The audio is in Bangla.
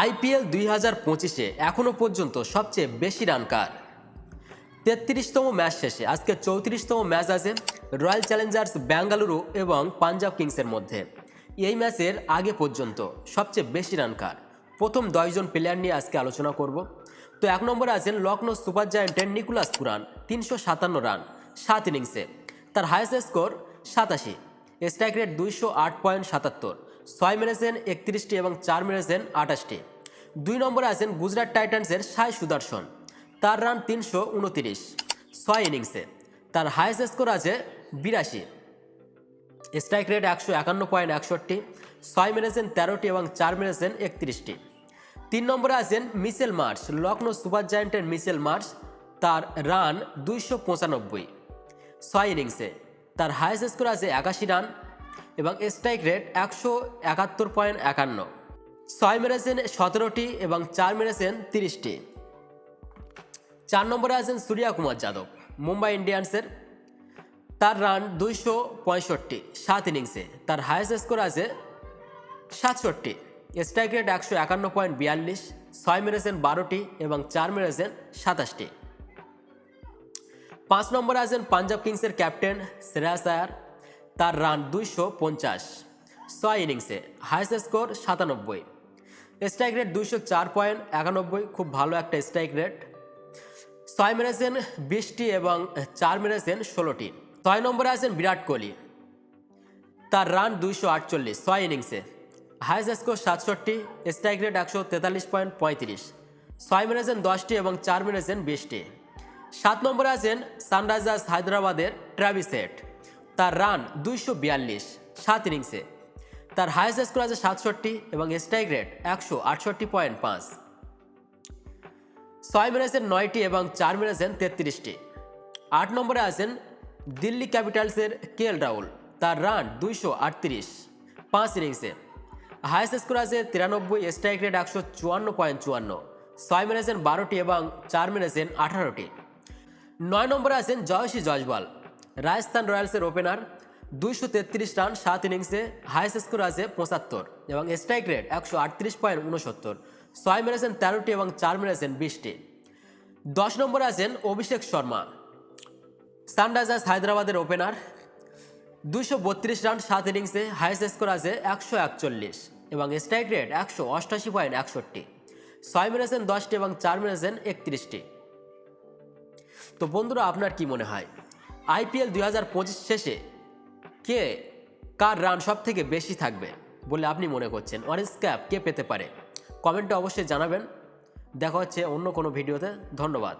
আইপিএল দুই হাজার পঁচিশে এখনও পর্যন্ত সবচেয়ে বেশি রান কার? তেত্রিশতম ম্যাচ শেষে, আজকে চৌত্রিশতম ম্যাচ আছে রয়্যাল চ্যালেঞ্জার্স বেঙ্গালুরু এবং পাঞ্জাব কিংসের মধ্যে। এই ম্যাচের আগে পর্যন্ত সবচেয়ে বেশি রান কার। প্রথম দশজন প্লেয়ার নিয়ে আজকে আলোচনা করব। তো এক নম্বরে আছেন লখনৌ সুপার জায়ান্টের নিকুলাস পুরান তিনশো সাতান্ন রান সাত ইনিংসে তার হায়েস্ট স্কোর সাতাশি। স্ট্রাইক রেট দুইশো আট পয়েন্ট সাতাত্তর। ছয় মেরেছেন একত্রিশটি এবং চার মেরেছেন আঠাশটি। দুই নম্বরে আছেন গুজরাট টাইটান্সের সাই সুদর্শন। তার রান তিনশো উনতিরিশ, ছয় ইনিংসে। তার হায়েস্ট স্কোর আছে বিরাশি। স্ট্রাইক রেট একশো একান্ন পয়েন্ট একষট্টি, ছয় মেরেছেন তেরোটি এবং চার মেরেছেন একত্রিশটি। তিন নম্বরে আছেন মিচেল মার্চ লখনৌ সুপার জায়ান্টের মিচেল মার্চ তার রান দুইশো পঁচানব্বই, ছয় ইনিংসে। তার হায়েস্ট স্কোর আছে একাশি রান এবং স্ট্রাইক রেট একশো একাত্তর পয়েন্ট একান্ন। ছয় মেরেছেন সতেরোটি এবং চার মেরেছেন তিরিশটি। চার নম্বরে আছেন সূর্যা কুমার যাদব, মুম্বাই ইন্ডিয়ান্সের। তার রান দুইশো পঁয়ষট্টি, সাত ইনিংসে তার হায়েস্ট স্কোর আছে সাতষট্টি। স্ট্রাইক রেট একশো একান্ন পয়েন্ট বিয়াল্লিশ, ছয় মেরেছেন বারোটি এবং চার মেরেছেন সাতাশটি। পাঁচ নম্বরে আছেন পাঞ্জাব কিংসের ক্যাপ্টেন শ্রেয়াস আয়ার। তার রান দুইশো পঞ্চাশ। ছয় ইনিংসে হায়েস্ট স্কোর সাতানব্বই। স্ট্রাইক রেট দুইশো চার পয়েন্ট একানব্বই, খুব ভালো একটা স্ট্রাইক রেট। ছয় মেরেছেন বিশটি এবং চার মেরেছেন ষোলোটি। ছয় নম্বরে আছেন বিরাট কোহলি। তার রান দুইশো আটচল্লিশ, ছয় ইনিংসে। হাইস্ট স্কোর সাতষট্টি, স্ট্রাইক রেট একশো তেতাল্লিশ পয়েন্ট পঁয়ত্রিশ। ছয় মেরেছেন দশটি এবং চার মেরেছেন বিশটি। সাত নম্বরে আছেন সানরাইজার্স হায়দ্রাবাদের ট্রাভিস হেড। তার রান দুইশো বিয়াল্লিশ, সাত ইনিংসে তার হাইস্ট স্কোর আছে সাতষট্টি এবং স্ট্রাইক রেট একশো আটষট্টি পয়েন্ট পাঁচ। ছয় মেরেছেন নয়টি এবং চার মেরেছেন তেত্রিশটি। আট নম্বরে আছেন দিল্লি ক্যাপিটালসের কে এল রাহুল। তার রান দুইশো আটত্রিশ, পাঁচ ইনিংসে হায়েস্ট স্কোর আছে তিরানব্বই স্ট্রাইক রেট একশো চুয়ান্ন পয়েন্ট চুয়ান্ন। ছয় মেরেছেন বারোটি এবং চার মেরেছেন আঠারোটি। নয় নম্বরে আছেন জয়সী জয়সওয়াল। রাজস্থান রয়্যালসের ওপেনার দুইশো তেত্রিশ রান, সাত ইনিংসে হায়েস্ট স্কোর আছে পঁচাত্তর এবং স্ট্রাইক রেট একশো আটত্রিশ পয়েন্ট উনসত্তর। ছয় মেরেছেন তেরোটি এবং চার মেরেছেন বিশটি। দশ নম্বরে আছেন অভিষেক শর্মা। সানরাইজার্স হায়দ্রাবাদের ওপেনার। দুইশো বত্রিশ রান, সাত ইনিংসে হাইয়েস্ট স্কোর আছে একশো একচল্লিশ এবং স্ট্রাইক রেট একশো অষ্টাশি পয়েন্ট একষট্টি। ছয় মেরেছেন দশটি এবং চার মেরেছেন একত্রিশটি। তো বন্ধুরা, আপনার কি মনে হয়? আইপিএল দুই হাজার পঁচিশ শেষে কে কার রান সব থেকে বেশি থাকবে বলে আপনি মনে করছেন? অরেঞ্জ ক্যাপ কে পেতে পারে? কমেন্টে অবশ্যই জানাবেন। দেখা হচ্ছে অন্য কোনো ভিডিওতে। ধন্যবাদ।